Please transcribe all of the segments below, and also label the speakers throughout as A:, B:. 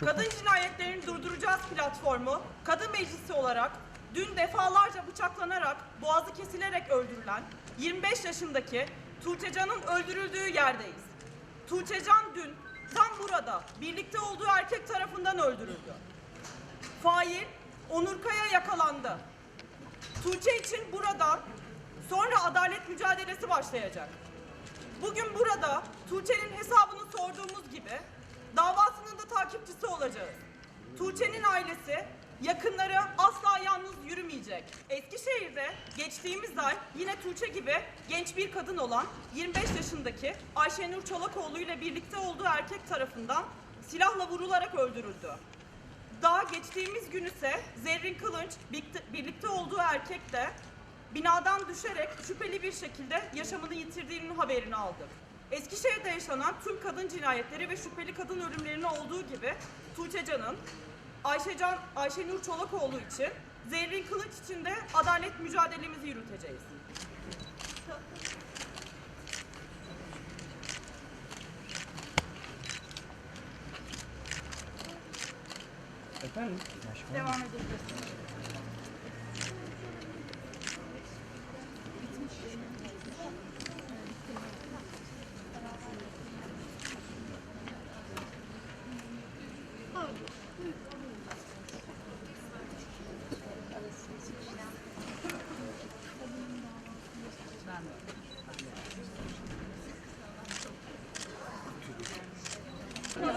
A: Kadın cinayetlerini durduracağız platformu, kadın meclisi olarak dün defalarca bıçaklanarak, boğazı kesilerek öldürülen 25 yaşındaki Tuğçe Can'ın öldürüldüğü yerdeyiz. Tuğçe Can dün tam burada birlikte olduğu erkek tarafından öldürüldü. Fail Onur Kaya yakalandı. Tuğçe için burada sonra adalet mücadelesi başlayacak. Bugün burada Tuğçe'nin hesabını sorduğumuz gibi davasının da takipçisi olacağız. Tuğçe'nin ailesi, yakınları asla yalnız yürümeyecek. Eskişehir'de geçtiğimiz ay yine Tuğçe gibi genç bir kadın olan 25 yaşındaki Ayşenur Çolakoğlu ile birlikte olduğu erkek tarafından silahla vurularak öldürüldü. Daha geçtiğimiz gün ise Zerrin Kılınç birlikte- olduğu erkek de binadan düşerek şüpheli bir şekilde yaşamını yitirdiğinin haberini aldık. Eskişehir'de yaşanan tüm kadın cinayetleri ve şüpheli kadın ölümlerinin olduğu gibi Tuğçe Can'ın, Ayşecan, Ayşenur Çolakoğlu için, Zerrin Kılıç için de adalet mücadelemizi yürüteceğiz.
B: Efendim?
A: Devam edebiliriz.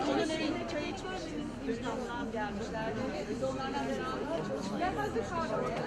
C: Onun evinde çay içmiştik. Düzdanlar gelmişlerdi. Biz onlarla beraber Ben hazır kahve.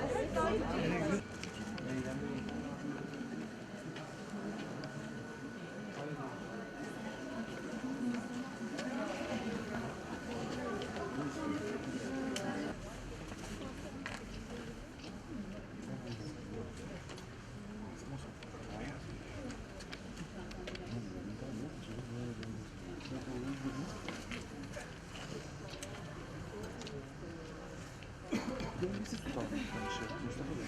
C: Mustafa Bey.